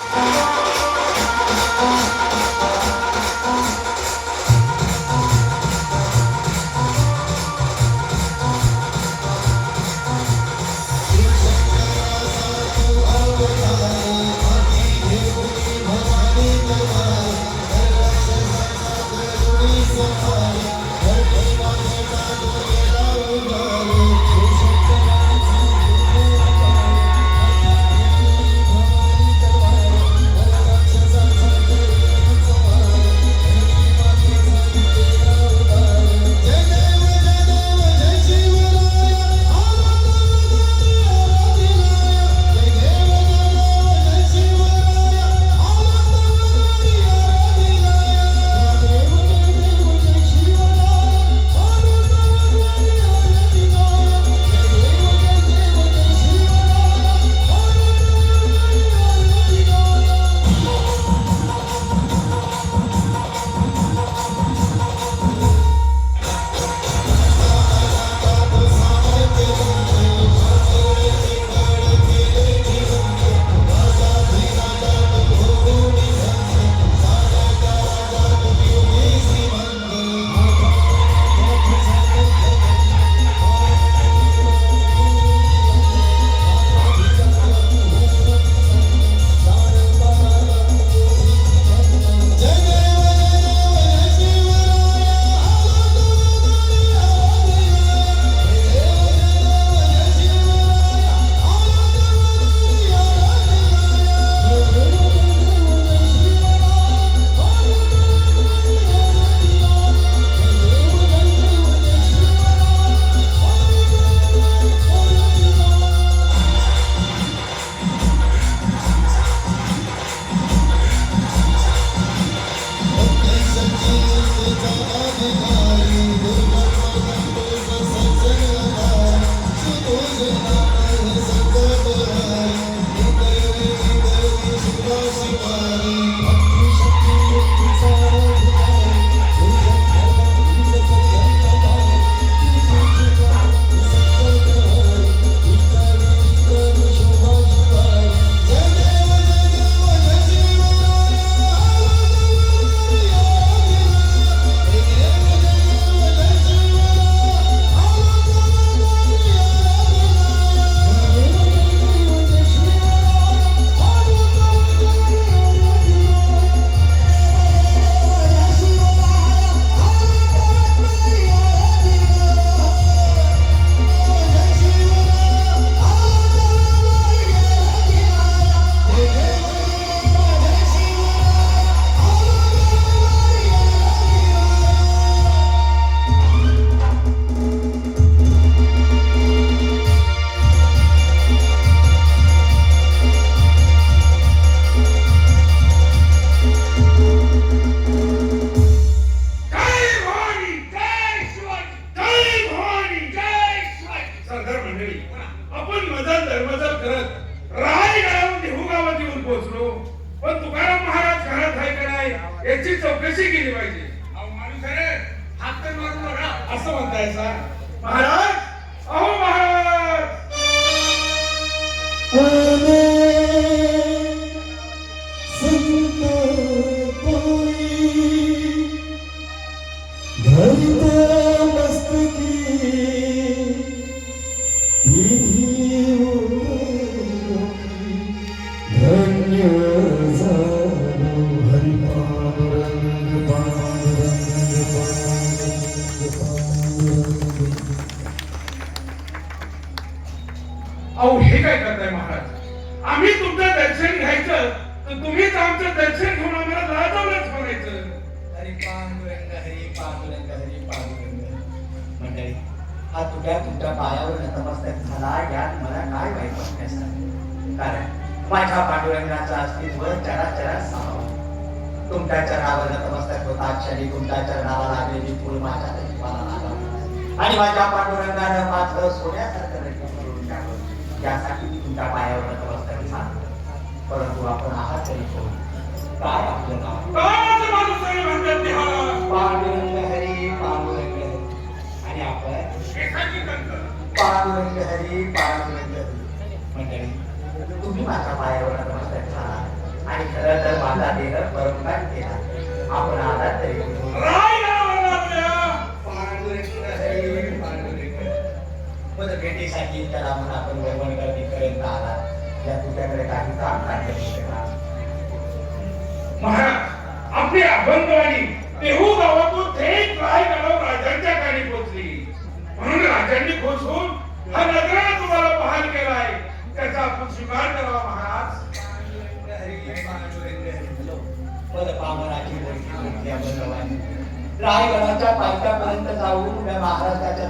Oh याची चौकशी केली पाहिजे. अहो माणूस आहे हात तर मारून बघा. असं म्हणताय महाराज अहो महाराज! आमचं दर्शन घेऊन आम्हाला लाजवलंच म्हणायचं हरी पांडुरंग हरी पांडुरंग हरी पांडुरंग. मंडळी हा तुझ्या तुमच्या पायावर नतमस्तक झाला यात मला काय वाईट वाटण्यासारखं कारण माझ्या पांडुरंगाचं अस्तित्व चराचरात सामावलं तुमच्या चरणावर नतमस्तक होता क्षणी तुमच्या चरणाला लागलेली फुल माझ्या नशिबाला लागला. आणि माझ्या पांडुरंगानं माझं सोन्यासारखं नशीब करून टाकलं. यासाठी तुमच्या पायावर नतमस्तक झालं. परंतु आपण आहात तरी कोण? काय आपलं आणि आपण पांडुरंग मंडळी तुम्ही माझ्या पायावर नमस्कार झाला खरं तर माझा देह परमकाळ केला आपण आला तरी रायगडावर आपल्या पद भेटीसाठी त्याला म्हणून आपण वैभव गर्दीपर्यंत आला या तुझ्याकडे काही काम काढलं महाराज आपली अभंगवाणी देहू गावातून थेट रायगडावर राजांच्या कानी पोहोचली. म्हणून राजांनी खुश होऊन हा नगरा तुम्हाला पहाल केला आहे त्याचा आपण स्वीकार करावा महाराज. रायगडाच्या पायथ्यापर्यंत जाऊन त्या महाराष्ट्राच्या